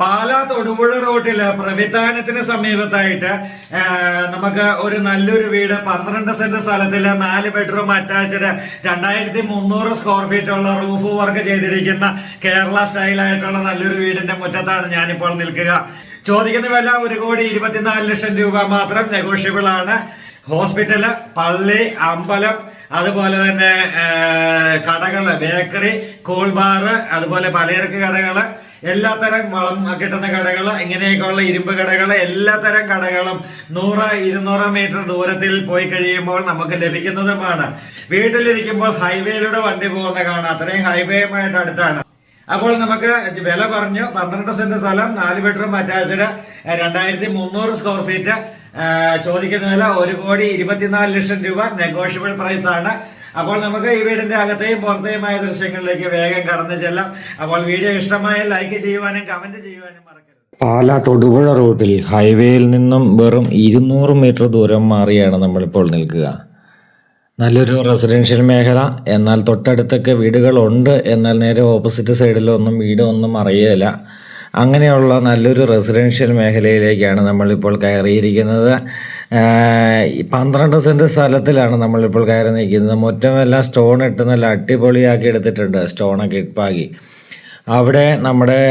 പാലാ തൊടുപുഴ റോഡിൽ പ്രവിധാനത്തിന് സമീപത്തായിട്ട് നമുക്ക് ഒരു നല്ലൊരു വീട് പന്ത്രണ്ട് സെന്റ് സ്ഥലത്തിൽ നാല് ബെഡ്റൂം അറ്റാച്ച്ഡ് രണ്ടായിരത്തി മുന്നൂറ് സ്ക്വയർ ഫീറ്റ് ഉള്ള റൂഫ് വർക്ക് ചെയ്തിരിക്കുന്ന കേരള സ്റ്റൈലായിട്ടുള്ള നല്ലൊരു വീടിന്റെ മുറ്റത്താണ് ഞാനിപ്പോൾ നിൽക്കുക. ചോദിക്കുന്ന വില ഒരു കോടി ഇരുപത്തിനാല് ലക്ഷം രൂപ മാത്രം നെഗോഷ്യബിൾ ആണ്. ഹോസ്പിറ്റൽ പള്ളി അമ്പലം അതുപോലെ തന്നെ കടകൾ ബേക്കറി കൂൾ ബാർ അതുപോലെ പലചരക്ക് കടകൾ എല്ലാത്തരം വളം കിട്ടുന്ന കടകൾ ഇങ്ങനെയൊക്കെയുള്ള ഇരുമ്പ് കടകൾ എല്ലാത്തരം കടകളും നൂറ് ഇരുന്നൂറ് മീറ്റർ ദൂരത്തിൽ പോയി കഴിയുമ്പോൾ നമുക്ക് ലഭിക്കുന്നതുമാണ്. വീട്ടിലിരിക്കുമ്പോൾ ഹൈവേയിലൂടെ വണ്ടി പോകുന്ന കാണാം. അത്രയും ഹൈവേയുമായിട്ട് അടുത്താണ്. അപ്പോൾ നമുക്ക് വില പറഞ്ഞു. പന്ത്രണ്ട് സെന്റ് സ്ഥലം നാല് ബെഡ്റൂം അറ്റാച്ച്ഡ്. രണ്ടായിരത്തി മുന്നൂറ് സ്ക്വയർ ഫീറ്റ്. ചോദിക്കുന്ന വില ഒരു കോടി ഇരുപത്തിനാല് ലക്ഷം രൂപ. നെഗോഷ്യബിൾ പ്രൈസ് ആണ് അപ്പോൾ നമുക്ക് ഈ വീടിന്റെ അകത്തെയും പുറത്തെയുമായ ദൃശ്യങ്ങളിലേക്ക് വേഗം കടന്നു ചെല്ലാം. അപ്പോൾ വീഡിയോ ഇഷ്ടമായ ലൈക്ക് ചെയ്യുവാനും കമന്റ് ചെയ്യുവാനും മറക്കരുത്. പാലാ തൊടുപുഴ റോഡിൽ ഹൈവേയിൽ നിന്നും വെറും ഇരുന്നൂറ് മീറ്റർ ദൂരം മാറിയാണ് നമ്മളിപ്പോൾ നിൽക്കുക. നല്ലൊരു റെസിഡൻഷ്യൽ മേഖല. എന്നാൽ തൊട്ടടുത്തൊക്കെ വീടുകളുണ്ട് എന്നാൽ നേരെ ഓപ്പോസിറ്റ് സൈഡിലൊന്നും വീടൊന്നും അറിയില്ല അങ്ങനെയുള്ള നല്ലൊരു റെസിഡൻഷ്യൽ മേഖലയിലേക്കാണ് നമ്മളിപ്പോൾ കയറിയിരിക്കുന്നത്. പന്ത്രണ്ട് സെന്റ് സ്ഥലത്തിലാണ് നമ്മളിപ്പോൾ കയറി നിൽക്കുന്നത്. മുറ്റമെല്ലാം സ്റ്റോൺ ഇട്ട് നല്ല അടിപൊളിയാക്കി എടുത്തിട്ടുണ്ട്. സ്റ്റോണൊക്കെ ഇപ്പാക്കി. അവിടെ നമ്മുടെ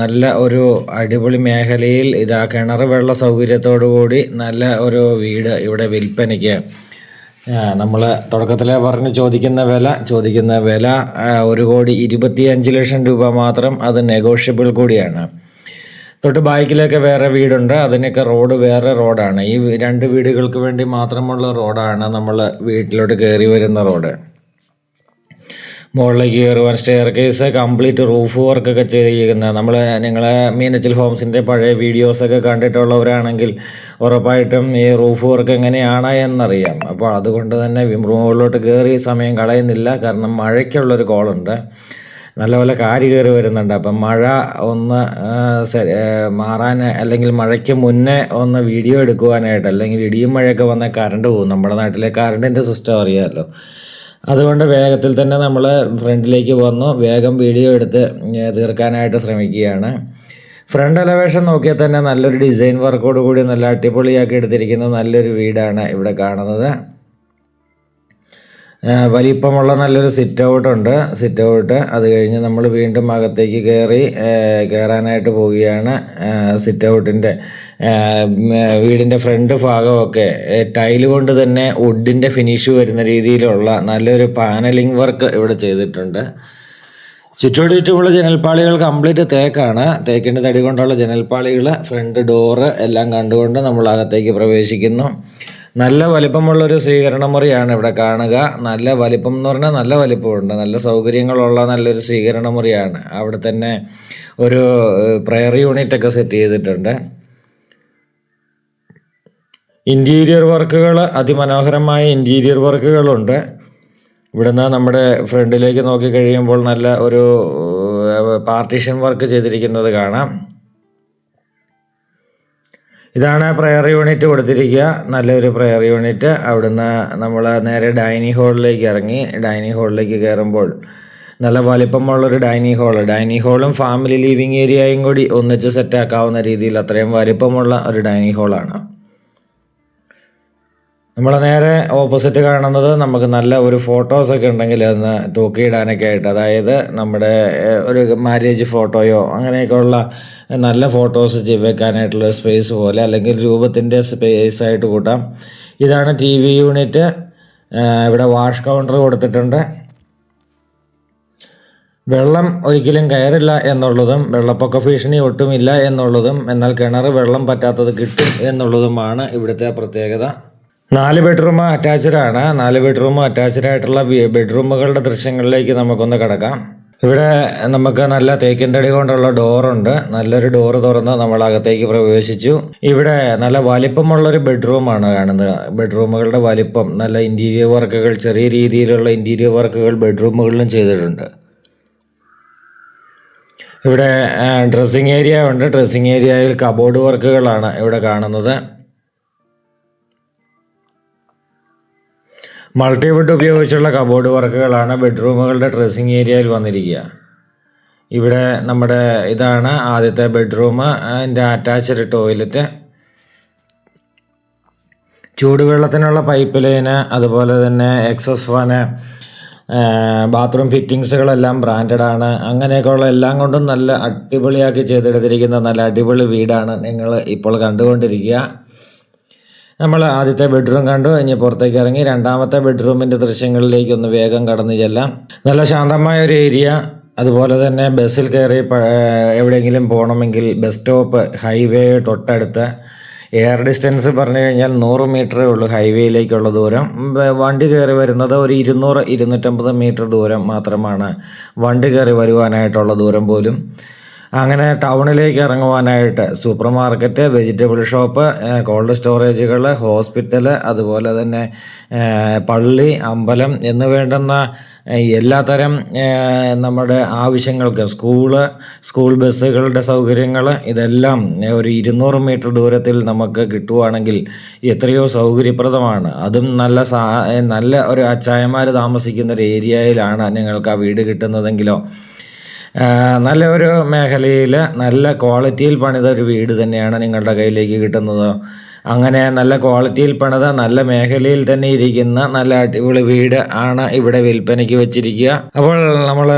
നല്ല ഒരു അടിപൊളി മേഖലയിൽ ഇതാ കിണർ വെള്ള സൗകര്യത്തോടു കൂടി നല്ല ഒരു വീട് ഇവിടെ വിൽപ്പനയ്ക്ക് നമ്മൾ തുടക്കത്തിലെ പറഞ്ഞു ചോദിക്കുന്ന വില ചോദിക്കുന്ന വില ഒരു കോടി ഇരുപത്തി അഞ്ച് ലക്ഷം രൂപ മാത്രം അത് നെഗോഷ്യബിൾ കൂടിയാണ്. തൊട്ട് ബാക്കിലൊക്കെ വേറെ വീടുണ്ട്. അതിനൊക്കെ റോഡ് വേറെ റോഡാണ് ഈ രണ്ട് വീടുകൾക്ക് വേണ്ടി മാത്രമുള്ള റോഡാണ് നമ്മൾ വീട്ടിലോട്ട് കയറി വരുന്ന റോഡ് മുകളിലേക്ക് കയറുവാൻ സ്റ്റെയർ കേസ് കംപ്ലീറ്റ് റൂഫ് വർക്കൊക്കെ ചെയ്തിരിക്കുന്നത് നമ്മൾ നിങ്ങൾ മീനച്ചിൽ ഹോംസിന്റെ പഴയ വീഡിയോസൊക്കെ കണ്ടിട്ടുള്ളവരാണെങ്കിൽ ഉറപ്പായിട്ടും ഈ റൂഫ് വർക്ക് എങ്ങനെയാണ് എന്നറിയാം. അപ്പോൾ അതുകൊണ്ട് തന്നെ മുകളിലോട്ട് കയറി സമയം കളയുന്നില്ല. കാരണം മഴയ്ക്കുള്ളൊരു കോളുണ്ട് നല്ലപോലെ കാരി കയറി വരുന്നുണ്ട്. അപ്പം മഴ ഒന്ന് മാറാൻ അല്ലെങ്കിൽ മഴയ്ക്ക് മുന്നേ ഒന്ന് വീഡിയോ എടുക്കുവാനായിട്ട് അല്ലെങ്കിൽ ഇടിയും മഴയൊക്കെ വന്നാൽ കറണ്ട് പോകും. നമ്മുടെ നാട്ടിലെ കറണ്ടിന്റെ സിസ്റ്റം അറിയാമല്ലോ അതുകൊണ്ട് വേഗത്തിൽ തന്നെ നമ്മൾ ഫ്രണ്ടിലേക്ക് വന്നു. വേഗം വീഡിയോ എടുത്ത് തീർക്കാനായിട്ട് ശ്രമിക്കുകയാണ്. ഫ്രണ്ട് എലവേഷൻ നോക്കിയാൽ തന്നെ നല്ലൊരു ഡിസൈൻ വർക്കോട് കൂടി നല്ല അടിപൊളിയാക്കി എടുത്തിരിക്കുന്ന നല്ലൊരു വീടാണ് ഇവിടെ കാണുന്നത്. വലിപ്പമുള്ള നല്ലൊരു സിറ്റ് ഔട്ട് ഉണ്ട്. സിറ്റ് ഔട്ട് അത് കഴിഞ്ഞ് നമ്മൾ വീണ്ടും അകത്തേക്ക് കയറി കയറാനായിട്ട് പോവുകയാണ്. സിറ്റ് ഔട്ടിന്റെ വീടിന്റെ ഫ്രണ്ട് ഭാഗമൊക്കെ ടൈൽ കൊണ്ട് തന്നെ വുഡിന്റെ ഫിനിഷ് വരുന്ന രീതിയിലുള്ള നല്ലൊരു പാനലിംഗ് വർക്ക് ഇവിടെ ചെയ്തിട്ടുണ്ട്. ചുറ്റോട് ചുറ്റുമുള്ള ജനൽപ്പാളികൾ കംപ്ലീറ്റ് തേക്കാണ്. തേക്കിന്റെ തടി കൊണ്ടുള്ള ജനൽപ്പാളികൾ ഫ്രണ്ട് ഡോറ് എല്ലാം കണ്ടുകൊണ്ട് നമ്മൾ അകത്തേക്ക് പ്രവേശിക്കുന്നു. നല്ല വലിപ്പമുള്ളൊരു സ്വീകരണ മുറിയാണ് ഇവിടെ കാണുക. നല്ല വലിപ്പം എന്ന് പറഞ്ഞാൽ നല്ല വലിപ്പമുണ്ട്. നല്ല സൗകര്യങ്ങളുള്ള നല്ലൊരു സ്വീകരണ മുറിയാണ്. അവിടെ തന്നെ ഒരു പ്രയർ യൂണിറ്റ് ഒക്കെ സെറ്റ് ചെയ്തിട്ടുണ്ട്. ഇന്റീരിയർ വർക്കുകൾ അതിമനോഹരമായ ഇന്റീരിയർ വർക്കുകളുണ്ട്. ഇവിടുന്ന് നമ്മുടെ ഫ്രണ്ടിലേക്ക് നോക്കി കഴിയുമ്പോൾ നല്ല ഒരു പാർട്ടീഷൻ വർക്ക് ചെയ്തിരിക്കുന്നത് കാണാം. ഇതാണ് പ്രയർ യൂണിറ്റ് കൊടുത്തിരിക്കുക. നല്ലൊരു പ്രയർ യൂണിറ്റ്. അവിടുന്ന് നമ്മൾ നേരെ ഡൈനിങ് ഹാളിലേക്ക് ഇറങ്ങി. ഡൈനിങ് ഹാളിലേക്ക് കയറുമ്പോൾ നല്ല വലിപ്പമുള്ളൊരു ഡൈനിങ് ഹാൾ ഡൈനിങ് ഹാളും ഫാമിലി ലിവിങ് ഏരിയയും കൂടി ഒന്നിച്ച് സെറ്റാക്കാവുന്ന രീതിയിൽ അത്രയും വലിപ്പമുള്ള ഒരു ഡൈനിങ് ഹാളാണ്. നമ്മൾ നേരെ ഓപ്പോസിറ്റ് കാണുന്നത് നമുക്ക് നല്ല ഒരു ഫോട്ടോസൊക്കെ ഉണ്ടെങ്കിൽ അതൊന്ന് തൂക്കിയിടാനൊക്കെ ആയിട്ട്. അതായത് നമ്മുടെ ഒരു മാരേജ് ഫോട്ടോയോ അങ്ങനെയൊക്കെയുള്ള നല്ല ഫോട്ടോസ് വെക്കാനായിട്ടുള്ള സ്പേസ് പോലെ അല്ലെങ്കിൽ രൂപത്തിന്റെ സ്പേസ് ആയിട്ട് കൂട്ടാം. ഇതാണ് ടി വി യൂണിറ്റ് ഇവിടെ വാഷ് കൗണ്ടർ കൊടുത്തിട്ടുണ്ട്. വെള്ളം ഒരിക്കലും കയറില്ല എന്നുള്ളതും വെള്ളപ്പൊക്ക ഭീഷണി ഒട്ടുമില്ല എന്നുള്ളതും എന്നാൽ കിണർ വെള്ളം പറ്റാത്തത് കിട്ടും എന്നുള്ളതുമാണ് ഇവിടുത്തെ പ്രത്യേകത. നാല് ബെഡ്റൂം അറ്റാച്ച്ഡ് ആണ്. നാല് ബെഡ്റൂം അറ്റാച്ച്ഡ് ആയിട്ടുള്ള വി- ബെഡ്റൂമുകളുടെ ദൃശ്യങ്ങളിലേക്ക് നമുക്കൊന്ന് കിടക്കാം. ഇവിടെ നമുക്ക് നല്ല തേക്കിൻ തടി കൊണ്ടുള്ള ഡോറുണ്ട് നല്ലൊരു ഡോറ് തുറന്ന് നമ്മൾ അകത്തേക്ക് പ്രവേശിച്ചു. ഇവിടെ നല്ല വലിപ്പമുള്ളൊരു ബെഡ്റൂമാണ് കാണുന്നത്. ബെഡ്റൂമുകളുടെ വലിപ്പം നല്ല ഇന്റീരിയർ വർക്കുകൾ ചെറിയ രീതിയിലുള്ള ഇന്റീരിയർ വർക്കുകൾ ബെഡ്റൂമുകളിലും ചെയ്തിട്ടുണ്ട്. ഇവിടെ ഡ്രസ്സിങ് ഏരിയ ഉണ്ട്. ഡ്രസ്സിങ് ഏരിയയിൽ കബോർഡ് വർക്കുകളാണ് ഇവിടെ കാണുന്നത്. മൾട്ടിവുഡ് ഉപയോഗിച്ചുള്ള കബോർഡ് വർക്കുകളാണ് ബെഡ്റൂമുകളുടെ ഡ്രസ്സിങ് ഏരിയയിൽ വന്നിരിക്കുക. ഇവിടെ നമ്മുടെ ഇതാണ് ആദ്യത്തെ ബെഡ്റൂം അതിന്റെ അറ്റാച്ച്ഡ് ടോയ്ലറ്റ് ചൂടുവെള്ളത്തിനുള്ള പൈപ്പ് ലൈന് അതുപോലെ തന്നെ എക്സസ് ഫാന് ബാത്റൂം ഫിറ്റിങ്സുകളെല്ലാം ബ്രാൻഡഡ് ആണ്. അങ്ങനെയൊക്കെയുള്ള എല്ലാം കൊണ്ടും നല്ല അടിപൊളിയാക്കി ചെയ്തെടുത്തിരിക്കുന്ന നല്ല അടിപൊളി വീടാണ് നിങ്ങൾ ഇപ്പോൾ കണ്ടുകൊണ്ടിരിക്കുക. നമ്മൾ ആദ്യത്തെ ബെഡ്റൂം കണ്ടു. ഇനി പുറത്തേക്ക് ഇറങ്ങി രണ്ടാമത്തെ ബെഡ്റൂമിന്റെ ദൃശ്യങ്ങളിലേക്ക് ഒന്ന് വേഗം കടന്നു ചെല്ലാം. നല്ല ശാന്തമായ ഒരു ഏരിയ അതുപോലെ തന്നെ ബസ്സിൽ കയറി എവിടെയെങ്കിലും പോകണമെങ്കിൽ ബസ് സ്റ്റോപ്പ് ഹൈവേ തൊട്ടടുത്ത് എയർ ഡിസ്റ്റൻസ് പറഞ്ഞു കഴിഞ്ഞാൽ നൂറ് മീറ്ററേ ഉള്ളൂ ഹൈവേയിലേക്കുള്ള ദൂരം. വണ്ടി കയറി വരുന്നത് ഒരു ഇരുന്നൂറ് ഇരുന്നൂറ്റമ്പത് മീറ്റർ ദൂരം മാത്രമാണ് വണ്ടി കയറി വരുവാനായിട്ടുള്ള ദൂരം പോലും. അങ്ങനെ ടൗണിലേക്ക് ഇറങ്ങുവാനായിട്ട് super market vegetable shop cold സ്റ്റോറേജുകൾ hospital അതുപോലെ തന്നെ പള്ളി അമ്പലം എന്ന് വേണ്ടുന്ന എല്ലാത്തരം നമ്മുടെ ആവശ്യങ്ങൾക്ക് സ്കൂൾ സ്കൂൾ ബസ്സുകളുടെ സൗകര്യങ്ങൾ ഇതെല്ലാം ഒരു ഇരുന്നൂറ് മീറ്റർ ദൂരത്തിൽ നമുക്ക് കിട്ടുവാണെങ്കിൽ എത്രയോ സൗകര്യപ്രദമാണ്. അതും നല്ല സാ നല്ല ഒരു അച്ചായന്മാർ താമസിക്കുന്ന ഒരു ഏരിയയിലാണ് നിങ്ങൾക്ക് ആ വീട് കിട്ടുന്നതെങ്കിലോ. നല്ല ഒരു മേഖലയിൽ നല്ല ക്വാളിറ്റിയിൽ പണിത ഒരു വീട് തന്നെയാണ് നിങ്ങളുടെ കയ്യിലേക്ക് കിട്ടുന്നത്. അങ്ങനെ നല്ല ക്വാളിറ്റിയിൽ പണിത നല്ല മേഖലയിൽ തന്നെ ഇരിക്കുന്ന നല്ല അടിപൊളി വീട് ആണ് ഇവിടെ വിൽപ്പനയ്ക്ക് വെച്ചിരിക്കുക. അപ്പോൾ നമ്മൾ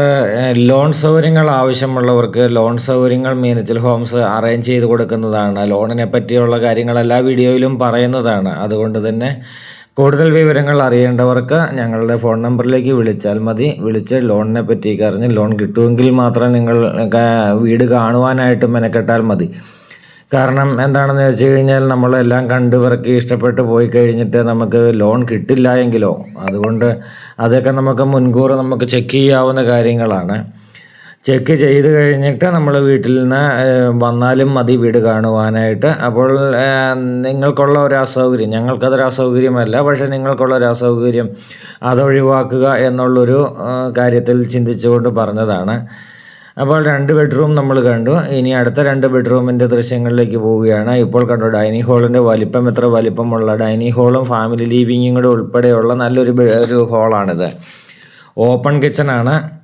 ലോൺ സൗകര്യങ്ങൾ ആവശ്യമുള്ളവർക്ക് ലോൺ സൗകര്യങ്ങൾ മീനച്ചിൽ ഹോംസ് അറേഞ്ച് ചെയ്ത് കൊടുക്കുന്നതാണ്. ലോണിനെ പറ്റിയുള്ള കാര്യങ്ങൾ എല്ലാ വീഡിയോയിലും പറയുന്നതാണ്. അതുകൊണ്ട് തന്നെ കൂടുതൽ വിവരങ്ങൾ അറിയേണ്ടവർക്ക് ഞങ്ങളുടെ ഫോൺ നമ്പറിലേക്ക് വിളിച്ചാൽ മതി. വിളിച്ച് ലോണിനെ പറ്റിയൊക്കെ അറിഞ്ഞ് ലോൺ കിട്ടുമെങ്കിൽ മാത്രം നിങ്ങൾ വീട് കാണുവാനായിട്ട് മെനക്കെട്ടാൽ മതി. കാരണം എന്താണെന്ന് വെച്ച് കഴിഞ്ഞാൽ നമ്മളെല്ലാം കണ്ടു ഇഷ്ടപ്പെട്ട് പോയി കഴിഞ്ഞിട്ട് നമുക്ക് ലോൺ കിട്ടില്ല എങ്കിലോ. അതുകൊണ്ട് അതൊക്കെ നമുക്ക് മുൻകൂർ നമുക്ക് ചെക്ക് ചെയ്യാവുന്ന കാര്യങ്ങളാണ്. ചെക്ക് ചെയ്ത് കഴിഞ്ഞിട്ട് നമ്മൾ വീട്ടിൽ നിന്ന് വന്നാലും മതി വീട് കാണുവാനായിട്ട്. അപ്പോൾ നിങ്ങൾക്കുള്ള ഒരു അസൗകര്യം ഞങ്ങൾക്കതൊരു അസൗകര്യമല്ല പക്ഷേ നിങ്ങൾക്കുള്ള ഒരു അസൗകര്യം അതൊഴിവാക്കുക എന്നുള്ളൊരു കാര്യത്തിൽ ചിന്തിച്ചുകൊണ്ട് പറഞ്ഞതാണ്. അപ്പോൾ രണ്ട് ബെഡ്റൂം നമ്മൾ കണ്ടു. ഇനി അടുത്ത രണ്ട് ബെഡ്റൂമിന്റെ ദൃശ്യങ്ങളിലേക്ക് പോവുകയാണ്. ഇപ്പോൾ കണ്ടു ഡൈനിങ് ഹാളിന്റെ വലിപ്പം എത്ര വലിപ്പമുള്ള ഡൈനിങ് ഹാളും ഫാമിലി ലിവിങ്ങും കൂടെ ഉൾപ്പെടെയുള്ള നല്ലൊരു ഒരു ഹാളാണിത്. ഓപ്പൺ കിച്ചണാണ്.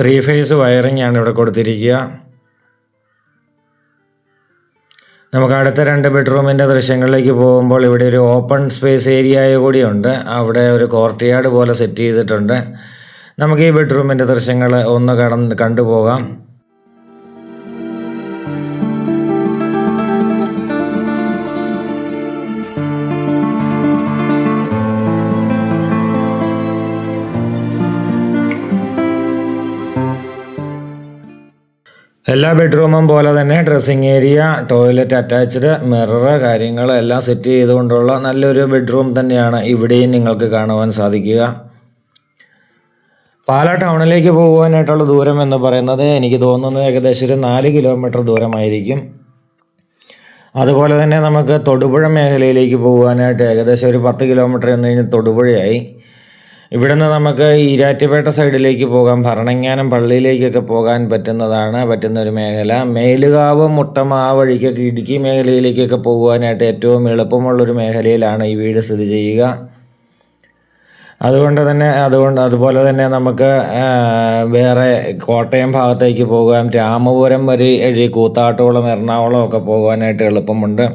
ത്രീ ഫേസ് വയറിംഗ് ആണ് ഇവിടെ കൊടുത്തിരിക്കുക. നമുക്ക് അടുത്ത രണ്ട് ബെഡ്റൂമിന്റെ ദൃശ്യങ്ങളിലേക്ക് പോകുമ്പോൾ ഇവിടെ ഒരു ഓപ്പൺ സ്പേസ് ഏരിയ കൂടിയുണ്ട് അവിടെ ഒരു കോർട്ട്യാർഡ് പോലെ സെറ്റ് ചെയ്തിട്ടുണ്ട്. നമുക്ക് ഈ ബെഡ്റൂമിന്റെ ദൃശ്യങ്ങൾ ഒന്ന് കടന്ന് കണ്ടുപോകാം. എല്ലാ ബെഡ്റൂമും പോലെ തന്നെ dressing area toilet attached mirror കാര്യങ്ങൾ എല്ലാം സെറ്റ് ചെയ്തുകൊണ്ടുള്ള നല്ലൊരു ബെഡ്റൂം തന്നെയാണ് ഇവിടെയും നിങ്ങൾക്ക് കാണുവാൻ സാധിക്കുക. പാലാ ടൗണിലേക്ക് പോകുവാനായിട്ടുള്ള ദൂരം എന്ന് പറയുന്നത് എനിക്ക് തോന്നുന്നത് ഏകദേശം ഒരു നാല് കിലോമീറ്റർ ദൂരമായിരിക്കും. അതുപോലെ തന്നെ നമുക്ക് തൊടുപുഴ മേഖലയിലേക്ക് പോകുവാനായിട്ട് ഏകദേശം ഒരു പത്ത് കിലോമീറ്റർ എന്ന് കഴിഞ്ഞാൽ തൊടുപുഴയായി. ഇവിടുന്ന് നമുക്ക് ഈരാറ്റുപേട്ട സൈഡിലേക്ക് പോകാം. ഭരണങ്ങാനം പള്ളിയിലേക്കൊക്കെ പോകാൻ പറ്റുന്നതാണ് പറ്റുന്ന ഒരു മേഖല. മേലുകാവ് മുട്ടം ആ വഴിക്കൊക്കെ ഇടുക്കി മേഖലയിലേക്കൊക്കെ പോകുവാനായിട്ട് ഏറ്റവും എളുപ്പമുള്ളൊരു മേഖലയിലാണ് ഈ വീട് സ്ഥിതി ചെയ്യുക. അതുകൊണ്ട് തന്നെ അതുകൊണ്ട് അതുപോലെ തന്നെ നമുക്ക് വേറെ കോട്ടയം ഭാഗത്തേക്ക് പോകാം. രാമപുരം വരെ കൂത്താട്ടോളം എറണാകുളം ഒക്കെ പോകുവാനായിട്ട് എളുപ്പമുണ്ട്.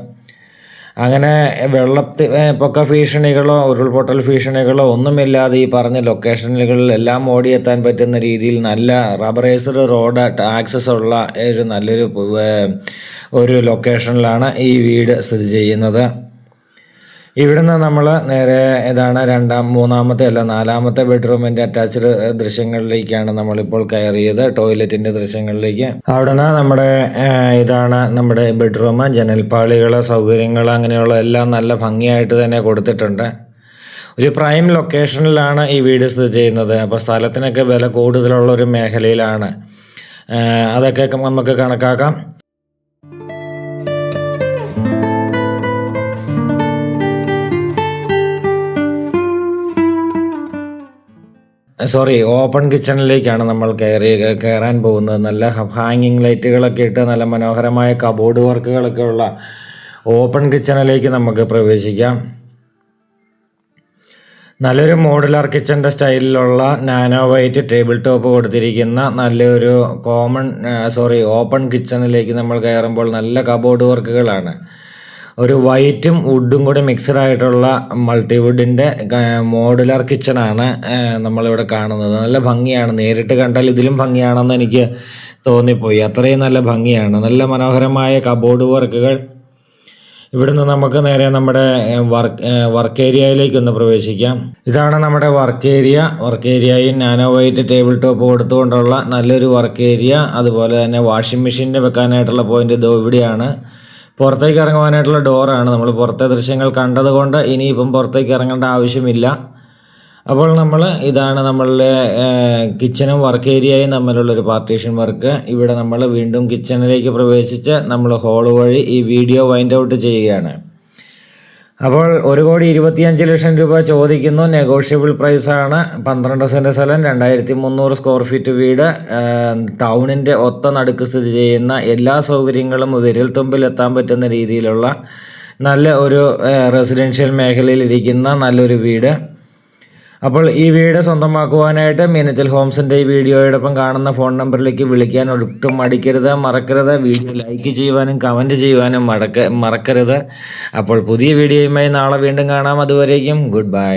അങ്ങനെ വെള്ളത്തി പൊക്ക ഭീഷണികളോ ഉരുൾപൊട്ടൽ ഭീഷണികളോ ഒന്നുമില്ലാതെ ഈ പറഞ്ഞ ലൊക്കേഷനുകളിൽ എല്ലാം ഓടിയെത്താൻ പറ്റുന്ന രീതിയിൽ നല്ല റബറൈസ്ഡ് റോഡ് ആക്സസ് ഉള്ള ഒരു നല്ലൊരു ഒരു ലൊക്കേഷനിലാണ് ഈ വീട് സ്ഥിതി ചെയ്യുന്നത്. ഇവിടുന്ന് നമ്മൾ നേരെ ഏതാണ് രണ്ടാം മൂന്നാമത്തെ അല്ല നാലാമത്തെ ബെഡ്റൂമിന്റെ അറ്റാച്ച്ഡ് ദൃശ്യങ്ങളിലേക്കാണ് നമ്മളിപ്പോൾ കയറിയത് ടോയ്ലറ്റിന്റെ ദൃശ്യങ്ങളിലേക്ക്. അവിടുന്ന് നമ്മുടെ ഇതാണ് നമ്മുടെ ബെഡ്റൂം ജനൽപ്പാളികൾ സൗകര്യങ്ങൾ അങ്ങനെയുള്ള എല്ലാം നല്ല ഭംഗിയായിട്ട് തന്നെ കൊടുത്തിട്ടുണ്ട്. ഒരു പ്രൈം ലൊക്കേഷനിലാണ് ഈ വീട് സ്ഥിതി ചെയ്യുന്നത്. അപ്പോൾ സ്ഥലത്തിനൊക്കെ വില കൂടുതലുള്ള ഒരു മേഖലയിലാണ്. അതൊക്കെ നമുക്ക് കണക്കാക്കാം. സോറി ഓപ്പൺ കിച്ചണിലേക്കാണ് നമ്മൾ കയറി കയറാൻ പോകുന്നത്. നല്ല ഹാങ്ങിങ് ലൈറ്റുകളൊക്കെ ഇട്ട് നല്ല മനോഹരമായ കബോർഡ് വർക്കുകളൊക്കെ ഉള്ള ഓപ്പൺ കിച്ചണിലേക്ക് നമുക്ക് പ്രവേശിക്കാം. നല്ലൊരു മോഡുലാർ കിച്ചന്റെ സ്റ്റൈലിലുള്ള നാനോ വൈറ്റ് ടേബിൾ ടോപ്പ് കൊടുത്തിരിക്കുന്ന നല്ലൊരു കോമൺ സോറി ഓപ്പൺ കിച്ചണിലേക്ക് നമ്മൾ കയറുമ്പോൾ നല്ല കബോർഡ് വർക്കുകളാണ് ഒരു വൈറ്റും വുഡും കൂടി മിക്സഡ് ആയിട്ടുള്ള മൾട്ടിവുഡിന്റെ മോഡുലാർ കിച്ചണാണ് നമ്മളിവിടെ കാണുന്നത്. നല്ല ഭംഗിയാണ്. നേരിട്ട് കണ്ടാൽ ഇതിലും ഭംഗിയാണെന്ന് എനിക്ക് തോന്നിപ്പോയി. അത്രയും നല്ല ഭംഗിയാണ്. നല്ല മനോഹരമായ കബോർഡ് വർക്കുകൾ ഇവിടുന്ന് നമുക്ക് നേരെ നമ്മുടെ വർക്ക് വർക്ക് ഏരിയയിലേക്ക് ഒന്ന് പ്രവേശിക്കാം. ഇതാണ് നമ്മുടെ വർക്ക് ഏരിയ വർക്ക് ഏരിയയിൽ നാനോ വൈറ്റ് ടേബിൾ ടോപ്പ് കൊടുത്തുകൊണ്ടുള്ള നല്ലൊരു വർക്ക് ഏരിയ അതുപോലെ തന്നെ വാഷിംഗ് മെഷീന്റെ വെക്കാനായിട്ടുള്ള പോയിന്റ് ഇതോ ഇവിടെയാണ്. പുറത്തേക്ക് ഇറങ്ങുവാനായിട്ടുള്ള ഡോറാണ്. നമ്മൾ പുറത്തെ ദൃശ്യങ്ങൾ കണ്ടതുകൊണ്ട് ഇനിയിപ്പം പുറത്തേക്ക് ഇറങ്ങേണ്ട ആവശ്യമില്ല. അപ്പോൾ നമ്മൾ ഇതാണ് നമ്മളുടെ കിച്ചനും വർക്ക് ഏരിയയും തമ്മിലുള്ളൊരു പാർട്ടീഷൻ വർക്ക് ഇവിടെ നമ്മൾ വീണ്ടും കിച്ചണിലേക്ക് പ്രവേശിച്ച് നമ്മൾ ഹോൾ വഴി ഈ വീഡിയോ വൈൻഡ് ഔട്ട് ചെയ്യുകയാണ്. അപ്പോൾ ഒരു കോടി ഇരുപത്തിയഞ്ച് ലക്ഷം രൂപ ചോദിക്കുന്നു. നെഗോഷ്യബിൾ പ്രൈസാണ് പന്ത്രണ്ട് സെന്റ് സ്ഥലം രണ്ടായിരത്തി മുന്നൂറ് സ്ക്വയർ ഫീറ്റ് വീട് ടൗണിന്റെ ഒത്ത നടുക്ക് സ്ഥിതി ചെയ്യുന്ന എല്ലാ സൗകര്യങ്ങളും വിരൽ തുമ്പിൽ എത്താൻ പറ്റുന്ന രീതിയിലുള്ള നല്ല ഒരു റെസിഡൻഷ്യൽ മേഖലയിൽ ഇരിക്കുന്ന നല്ലൊരു വീട്. അപ്പോൾ ഈ വീട് സ്വന്തമാക്കുവാനായിട്ട് മീനച്ചൽ ഹോംസിന്റെ ഈ വീഡിയോയോടൊപ്പം കാണുന്ന ഫോൺ നമ്പറിലേക്ക് വിളിക്കാൻ ഒട്ടും മടിക്കരുത് മറക്കരുത്. വീഡിയോ ലൈക്ക് ചെയ്യുവാനും കമന്റ് ചെയ്യുവാനും മടക്ക മറക്കരുത്. അപ്പോൾ പുതിയ വീഡിയോയുമായി നാളെ വീണ്ടും കാണാം. അതുവരേക്കും ഗുഡ് ബൈ.